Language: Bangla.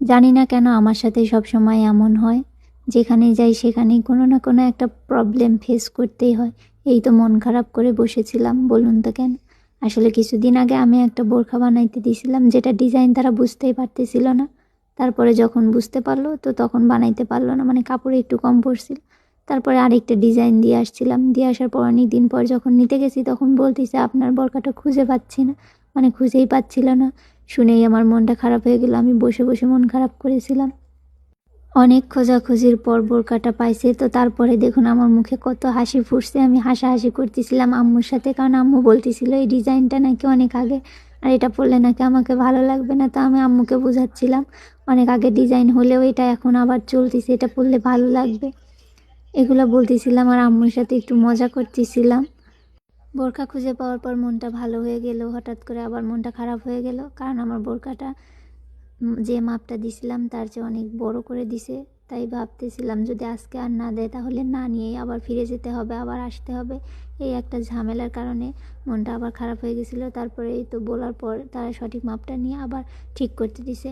জানি না কেন আমার সাথে সব সময় এমন হয়। যেখানে যাই সেখানেই কোনো না কোনো একটা প্রবলেম ফেস করতেই হয়। এই তো মন খারাপ করে বসেছিলাম, বলুন তো কেন? আসলে কিছুদিন আগে আমি একটা বোরখা বানাইতে দিয়েছিলাম, যেটা ডিজাইন তারা বুঝতেই পারতেছিল না। তারপরে যখন বুঝতে পারল, তো তখন বানাইতে পারল না মানে কাপড়ে একটু কম পড়ছিল তারপরে আরেকটা ডিজাইন দিয়ে আসছিলাম। দিয়ে আসার পর অনেক দিন পর যখন নিতে গেছি, তখন বলতেছে, আপনার বরকাটা খুঁজে পাচ্ছি না। মানে খুঁজেই পাচ্ছিল না। শুনেই আমার মনটা খারাপ হয়ে গেল। আমি বসে বসে মন খারাপ করেছিলাম। অনেক খোঁজাখুঁজির পর বোরকাটা পাইছে। তো তারপরে দেখুন আমার মুখে কত হাসি ফুটছে। আমি হাসাহাসি করতেছিলাম আম্মুর সাথে, কারণ আম্মু বলতেছিল, এই ডিজাইনটা নাকি অনেক আগে, আর এটা পরলে নাকি আমাকে ভালো লাগবে না। তো আমি আম্মুকে বোঝাচ্ছিলাম, অনেক আগে ডিজাইন হলেও এটা এখন আবার চলতেছে, এটা পরলে ভালো লাগবে। এগুলো বলতেছিলাম আর আম্মুর সাথে একটু মজা করতেছিলাম। বোরকা খুঁজে পাওয়ার পর মনটা ভালো হয়ে গেল, হঠাৎ করে আবার মনটা খারাপ হয়ে গেল। কারণ আমার বোরকাটা যে মাপটা দিছিলাম তার চেয়ে অনেক বড় করে দিছে। তাই ভাবতেছিলাম যদি আজকে আর না দেয় তাহলে না নিয়েই আবার ফিরে যেতে হবে, আবার আসতে হবে। এই একটা ঝামেলার কারণে মনটা আবার খারাপ হয়ে গেছিল। তারপরে তো বলার পর তারা সঠিক মাপটা নিয়ে আবার ঠিক করতে দিছে।